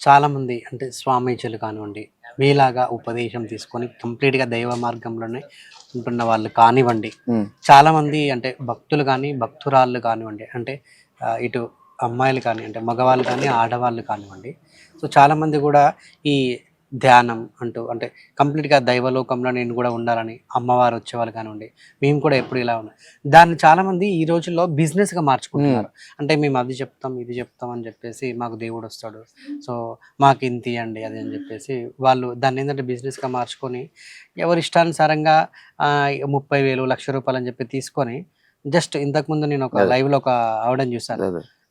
చాలామంది అంటే స్వామీజీలు కానివ్వండి మీలాగా ఉపదేశం తీసుకొని కంప్లీట్గా దైవ మార్గంలోనే ఉంటున్న వాళ్ళు కానివ్వండి ఉమ్. చాలామంది అంటే భక్తులు కానీ భక్తురాళ్ళు కానివ్వండి అంటే ఆ, ఇటు అమ్మాయిలు కానీ అంటే మగవాళ్ళు కానీ ఆడవాళ్ళు కానివ్వండి సో చాలామంది కూడా ఈ ధ్యానం అంటూ అంటే కంప్లీట్గా దైవలోకంలో నేను కూడా ఉండాలని అమ్మవారు వచ్చేవాళ్ళు కానివ్వండి మేము కూడా ఎప్పుడు ఇలా ఉన్నాం దాన్ని చాలామంది ఈ రోజుల్లో బిజినెస్గా మార్చుకుంటున్నారు. అంటే మేము అది చెప్తాం ఇది చెప్తాం అని చెప్పేసి మాకు దేవుడు వస్తాడు. సో మాకు ఇంత ఇవ్వండి అది అని చెప్పేసి వాళ్ళు దాన్ని ఏంటంటే బిజినెస్గా మార్చుకొని ఎవరి ఇష్టానుసారంగా ముప్పై వేలు లక్ష రూపాయలు అని చెప్పి తీసుకొని జస్ట్ ఇంతకుముందు నేను ఒక. లైవ్లో ఒక ఆవిడని చూసాను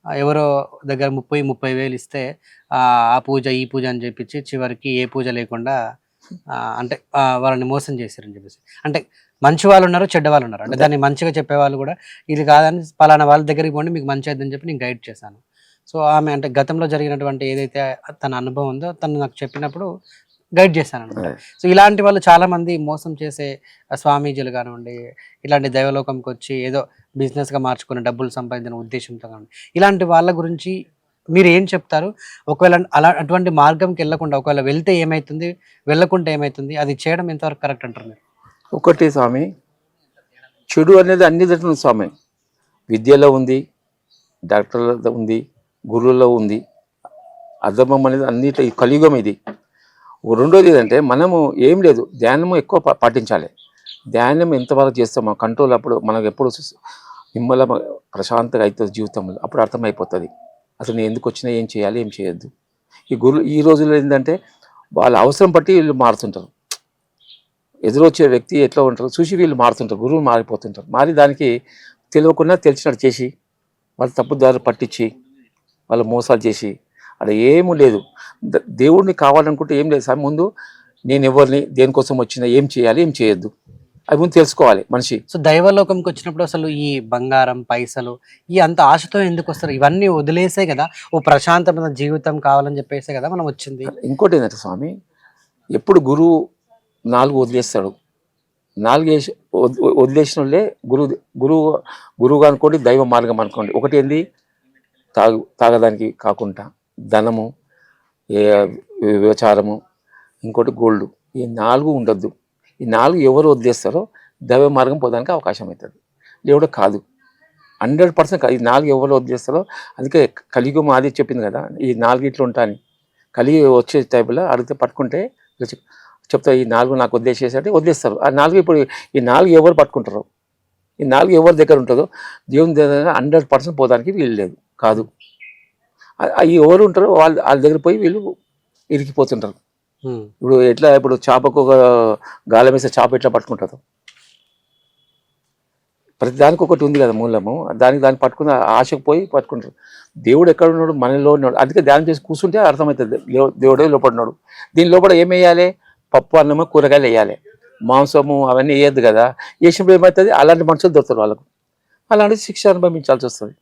ఎవరో దగ్గర ముప్పై ముప్పై వేలు ఇస్తే ఆ పూజ ఈ పూజ అని చెప్పించి చివరికి ఏ పూజ లేకుండా అంటే వాళ్ళని మోసం చేశారని చెప్పేసి. అంటే మంచి వాళ్ళు ఉన్నారు చెడ్డ వాళ్ళు ఉన్నారు. అంటే దాన్ని మంచిగా చెప్పేవాళ్ళు కూడా ఇది కాదని పలానా వాళ్ళ దగ్గరికి పోండి మీకు మంచి అయిద్దని చెప్పి నేను గైడ్ చేశాను. సో ఆమె అంటే గతంలో జరిగినటువంటి ఏదైతే తన అనుభవం ఉందో తను నాకు చెప్పినప్పుడు గైడ్ చేశాను. సో ఇలాంటి వాళ్ళు చాలా మంది మోసం చేసే స్వామీజీలు కానివ్వండి ఇలాంటి దైవలోకంకి వచ్చి ఏదో business గా మార్చుకుని డబ్బులు సంపాదించిన ఉద్దేశంతో కానివ్వండి ఇలాంటి వాళ్ళ గురించి మీరు ఏం చెప్తారు? ఒకవేళ అలా అటువంటి మార్గంకి వెళ్ళకుండా ఒకవేళ వెళ్తే ఏమైతుంది? వెళ్ళకుంటే ఏమైతుంది? అది చేయడం ఎంతవరకు కరెక్ట్ అంటారు మీరు? ఒకటి స్వామి చెడు అనేది అన్ని దగ్గర స్వామి. విద్యలో ఉంది డాక్టర్లలో ఉంది గురువుల్లో ఉంది అధర్మం అనేది అన్నిట్లో ఈ కలియుగం ఇది. రెండోది ఏంటంటే మనము ఏం లేదు ధ్యానము ఎక్కువ పాటించాలి. ధ్యానం ఎంతవరకు చేస్తామో కంట్రోల్ అప్పుడు మనకు ఎప్పుడు నిమ్మల ప్రశాంతంగా అవుతుంది జీవితంలో అప్పుడు అర్థమైపోతుంది. అసలు నేను ఎందుకు వచ్చినా ఏం చేయాలి ఏం చేయొద్దు. ఈ గురు ఈ రోజుల్లో ఏంటంటే వాళ్ళ అవసరం బట్టి వీళ్ళు మారుతుంటారు. ఎదురొచ్చే వ్యక్తి ఎట్లా ఉంటారు చూసి వీళ్ళు మారుతుంటారు గురువులు మారిపోతుంటారు. మారి దానికి తెలియకుండా తెలిసినట్టు చేసి వాళ్ళ తప్పుదారు పట్టించి వాళ్ళ మోసాలు చేసి అక్కడ ఏమీ లేదు. దేవుడిని కావాలనుకుంటే ఏం లేదు. సార్ ముందు నేను ఎవరిని దేనికోసం వచ్చినా ఏం చేయాలి ఏం చేయొద్దు. అది ముందు తెలుసుకోవాలి మనిషి. సో దైవలోకంకి వచ్చినప్పుడు అసలు ఈ బంగారం పైసలు ఈ అంత ఆశతో ఎందుకు వస్తారు? ఇవన్నీ వదిలేసే కదా ఓ ప్రశాంతమైన జీవితం కావాలని చెప్పేసే కదా మనం వచ్చింది. ఇంకోటి ఏంటంటే స్వామి ఎప్పుడు గురువు నాలుగు వదిలేస్తాడు. నాలుగు వేసి వద్- వదిలేసిన వాళ్ళే గురువు గురువు గురువు అనుకోండి దైవ మార్గం అనుకోండి. ఒకటి ఏంది? తాగు తాగడానికి కాకుండా. ధనము ఏ వ్యవచారము ఇంకోటి గోల్డ్. ఈ నాలుగు ఉండొద్దు. ఈ నాలుగు ఎవరు వదిలేస్తారో దైవ మార్గం పోదానికి అవకాశం అవుతుంది. దేవుడు కాదు. హండ్రెడ్ పర్సెంట్ ఈ నాలుగు ఎవరు వదిలేస్తారో అందుకే కలియుగం ఆది చెప్పింది కదా ఈ నాలుగు ఇట్లా ఉంటాను కలిగి వచ్చే టైపులో అడిగితే పట్టుకుంటే చెప్తా ఈ నాలుగు నాకు వదిలేసేసంటే వదిలేస్తారు. ఆ నాలుగు ఇప్పుడు ఈ నాలుగు ఎవరు పట్టుకుంటారు ఈ నాలుగు ఎవరి దగ్గర ఉంటుందో దేవుని దగ్గర హండ్రెడ్ పర్సెంట్ పోదానికి వీలు లేదు. కాదు. ఆ ఎవరు ఉంటారో వాళ్ళ వాళ్ళ దగ్గర పోయి వీళ్ళు ఇరికిపోతుంటారు. ఇప్పుడు ఎట్లా ఇప్పుడు చేపకు ఒక గాలం వేస్తే చేప ఎట్లా పట్టుకుంటారు? ప్రతి దానికి ఒకటి ఉంది కదా మూలము. దానికి దాన్ని పట్టుకుని ఆశకు పోయి పట్టుకుంటారు. దేవుడు ఎక్కడ ఉన్నాడు? మనలో ఉన్నాడు. అందుకే ధ్యానం చేసి కూర్చుంటే అర్థమవుతుంది. దేవు- దేవుడే లోపల ఉన్నాడు. దీని లోపల ఏం వేయాలి? పప్పు అన్నము కూరగాయలు వేయాలి. మాంసము అవన్నీ వేయద్దు కదా. వేసినప్పుడు ఏమవుతుంది? అలాంటి మనుషులు దొరుకుతారు వాళ్ళకు. అలాంటి శిక్ష అనుభవించాల్సి వస్తుంది.